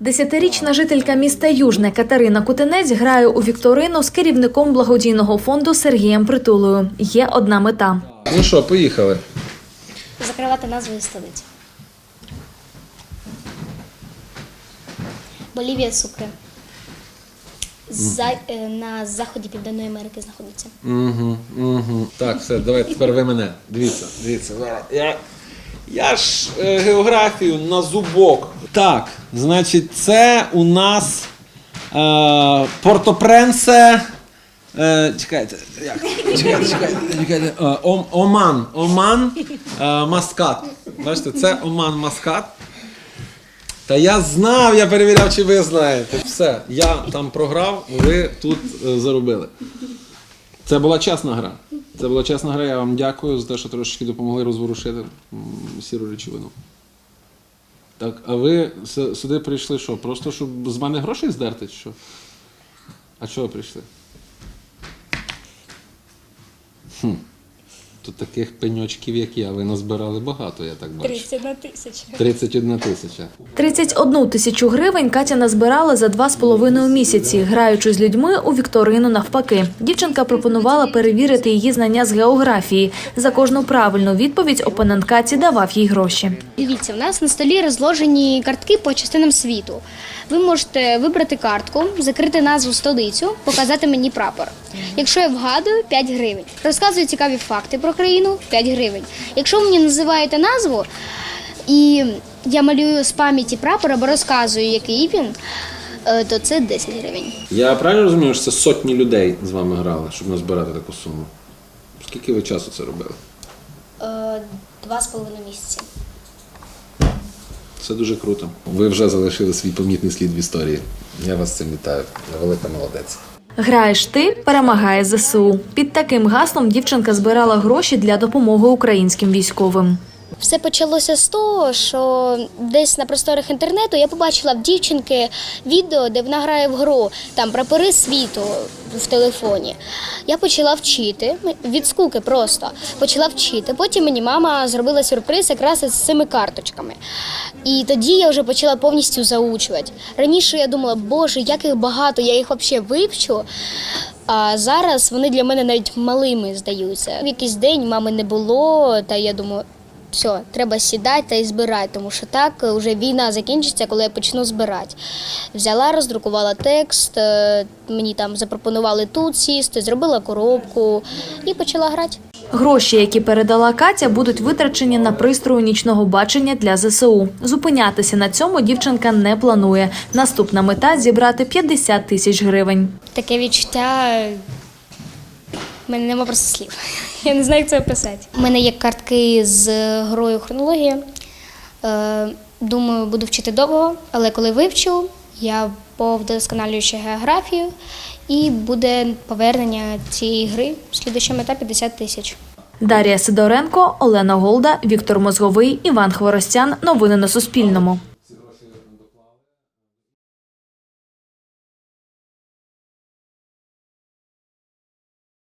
Десятирічна жителька міста Южне Катерина Кутенець грає у вікторину з керівником благодійного фонду Сергієм Притулою. Є одна мета. Ну що, поїхали. закривати назвою столиці. Болівія Сукре. За, е, на заході Південної Америки знаходиться. Угу, угу. Так, все, давай тепер ви мене. Дивіться, дивіться. Я, я ж е, географію на зубок. Так, значить, це у нас е, Порто-Пренсе. Е, чекайте, як? Чекайте, чекайте, чекайте. Е, Ом, Оман. Оман е, Маскат. Бачите, це Оман Маскат. Та я знав, я перевіряв, чи ви знаєте. Все, я там програв, ви тут е, заробили. Це була чесна гра. Це була чесна гра. Я вам дякую за те, що трошечки допомогли розворушити м, сіру речовину. Так, а ви сюди прийшли що? Просто щоб з мене грошей здерти? Чи що? А чого прийшли? Хм. Тут таких пеньочків, як я, ви назбирали багато, я так бачу. 31 тисяча. 31 тисяча. 31 тисячу гривень Катя назбирала за два з половиною місяці, граючи з людьми у вікторину навпаки. Дівчинка пропонувала перевірити її знання з географії. За кожну правильну відповідь опонент Каті давав їй гроші. Дивіться, у нас на столі розложені картки по частинам світу. Ви можете вибрати картку, закрити назву столицю, показати мені прапор. Якщо я вгадую 5 гривень. Розказую цікаві факти про країну 5 гривень. Якщо ви мені називаєте назву і я малюю з пам'яті прапор або розказую, який він, е, то це 10 гривень. Я правильно розумію, що це сотні людей з вами грали, щоб назбирати таку суму? Скільки ви часу це робили? Е, Два з половиною місяці. Це дуже круто. Ви вже залишили свій помітний слід в історії. Я вас цим вітаю. Велика молодець. Граєш ти, перемагає ЗСУ. Під таким гаслом дівчинка збирала гроші для допомоги українським військовим. Все почалося з того, що десь на просторах інтернету я побачила в дівчинки відео, де вона грає в гру там прапори світу в телефоні. Я почала вчити від скуки просто почала вчити. Потім мені мама зробила сюрприз якраз з цими карточками. І тоді я вже почала повністю заучувати. Раніше я думала, боже, як їх багато, я їх взагалі вивчу. А зараз вони для мене навіть малими здаються. В якийсь день мами не було, та я думаю, все, треба сідати та і збирати, тому що так е, вже війна закінчиться, коли я почну збирати. Взяла, роздрукувала текст, е, мені там запропонували тут сісти, зробила коробку і почала грати. Гроші, які передала Катя, будуть витрачені на пристрої нічного бачення для ЗСУ. Зупинятися на цьому дівчинка не планує. Наступна мета зібрати 50 тисяч гривень. Таке відчуття. Мене нема просто слів. Я не знаю, як це описати. У мене є картки з грою хронологія. Е, Думаю, буду вчити довго, але коли вивчу, я повдосконалюю ще географію і буде повернення цієї гри. Слідуюча мета 50 тисяч. Дар'я Сидоренко, Олена Голда, Віктор Мозговий, Іван Хворостян. Новини на Суспільному.